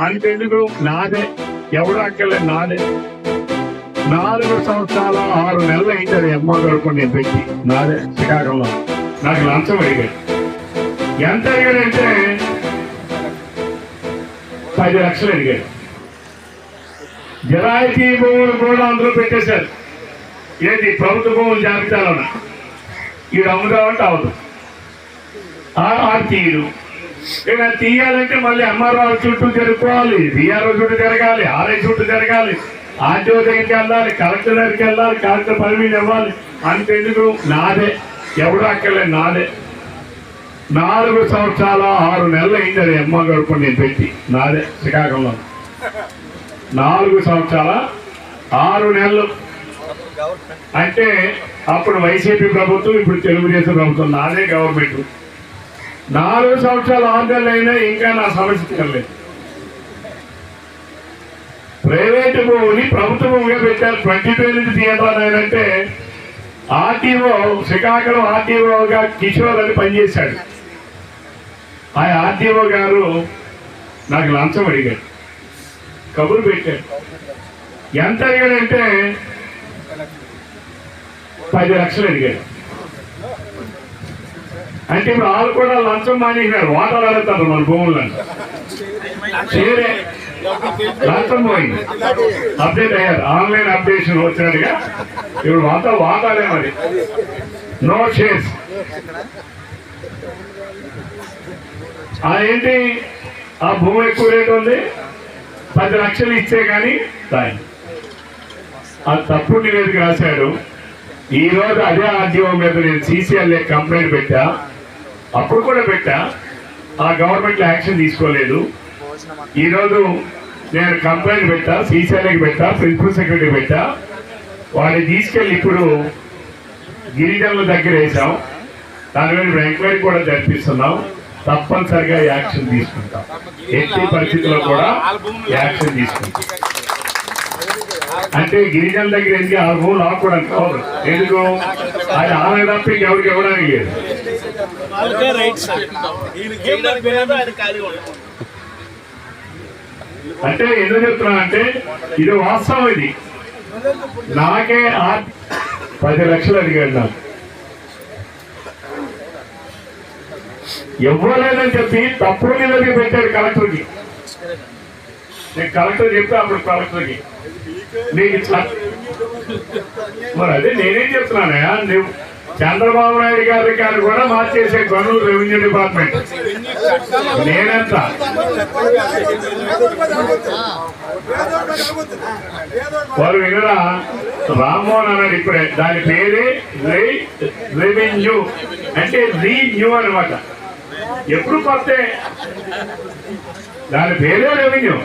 అంతెందుకు నాదే ఎవడు అక్కర్లేదు నాదే. నాలుగు సంవత్సరాల ఆరు నెలలు అయింది అమ్మ గడుపు నేను పెట్టి. నాదే శ్రీకాకుళంలో. నాకు లంచం అడిగాడు ఎంత అడిగాడంటే పది లక్షలు అడిగాడు జిరాయితీ భూములు కూడా అందరూ పెట్టేశారు. ఏది ప్రభుత్వ భూముల జాబితాలో ఈ అమ్ముదామంటే అవదు ఆడు తీరు ఇక తీయాలంటే మళ్ళీ ఎంఆర్ఓ చుట్టూ జరుపుకోవాలి. బీఆర్ఓ చుట్టూ జరగాలి ఆర్ఐ చుట్టూ జరగాలి. ఆర్టీఓ దగ్గరికి వెళ్ళాలి కలెక్టర్ దగ్గరికి వెళ్ళాలి కలెక్టర్ పర్మిషన్ ఇవ్వాలి. అంతెందుకు? నాదే. ఎవడు అక్కర్లేదు నాదే. నాలుగు సంవత్సరాల ఆరు నెలలు అయింది అది అమ్మ గడుపు నేను పెట్టి. నాదే శ్రీకాకుళంలో. నాలుగు సంవత్సరాల? ఆరు నెలలు. అంటే అప్పుడు వైసీపీ ప్రభుత్వం ఇప్పుడు తెలుగుదేశం ప్రభుత్వం. నాదే గవర్నమెంట్. నాలుగు సంవత్సరాలు ఆరు అయినా ఇంకా నా సమస్య తీరలేదు. ప్రైవేటు భూమిని ప్రభుత్వ భూమిగా పెట్టారు. ట్వంటీ టూ నుంచి తీయాలంటే ఆర్టీఓ శ్రీకాకుళం ఆర్టీఓగా కిషోర్ అని పనిచేశాడు. ఆ ఆర్టీఓ గారు నాకు లంచం అడిగాడు కబురు పెట్టాడు ఎంత అడిగాడంటే పది లక్షలు అడిగాడు అంటే ఇప్పుడు వాళ్ళు కూడా లంచం మానేసినారు. వాటాలు అడుగుతారు మన భూములను చేరే. లంచం పోయింది. అప్డేట్ అయ్యారు. ఆన్లైన్ అప్డేషన్ వచ్చినట్టుగా ఇప్పుడు వాతా వాటాలే మరి. No shares. ఏంటి ఆ భూమి ఎక్కువ రేటు ఉంది. పది లక్షలు ఇచ్చే కానీ దాన్ని ఆ తప్పుడు నివేదిక రాశాడు. ఈ రోజు అదే ఆర్డీఓ మీద నేను సీసీఎల్ఏ కంప్లైంట్ పెట్టా. అప్పుడు కూడా పెట్టా. ఆ గవర్నమెంట్ యాక్షన్ తీసుకోలేదు. ఈరోజు నేను కంప్లైంట్ పెట్టా సీసీఎల్ఏకి పెట్టా ప్రిన్సిపల్ సెక్రటరీ పెట్టా. వాడిని తీసుకెళ్ళి ఇప్పుడు గిరిజనుల దగ్గర వేసాం దాని మీద ఎంక్వైరీ కూడా జరిపిస్తున్నాం. తప్పనిసరిగా యాక్షన్ తీసుకుంటాం. ఎట్టి పరిస్థితుల్లో కూడా యాక్షన్ తీసుకుంటాం. అంటే గిరిజనుల దగ్గర ఎందుకు ఆ భూములు ఆడుకోవడానికి కావాలి ఎందుకు? అది ఆమె తప్ప ఇంకెవరికి ఇవ్వడానికి లేదు. వాళ్ళకే రైట్ సార్. అంటే ఎందుకు చెప్తున్నా అంటే ఇది వాస్తవం ఇది. నాకే ఆ పది లక్షలు అడిగాడు నాకు. ఇవ్వలేదని చెప్పి తప్పుడు నిలబడి పెట్టాడు కలెక్టర్కి. నేను కలెక్టర్ చెప్తే అప్పుడు కలెక్టర్కి. నీకు ఇట్లా మరి అదే నేనేం చెప్తున్నానయా నువ్వు చంద్రబాబు నాయుడు గారి గారు కూడా మార్చేసే గనులు రెవెన్యూ డిపార్ట్మెంట్. నేనెంత? వారు వినరా? రామ్మోహన్ అన్నాడు ఇప్పుడే. దాని పేరే రెవెన్యూ. అంటే రీన్యూ అనమాట ఎప్పుడు కొత్త? దాని పేరే రెవెన్యూ.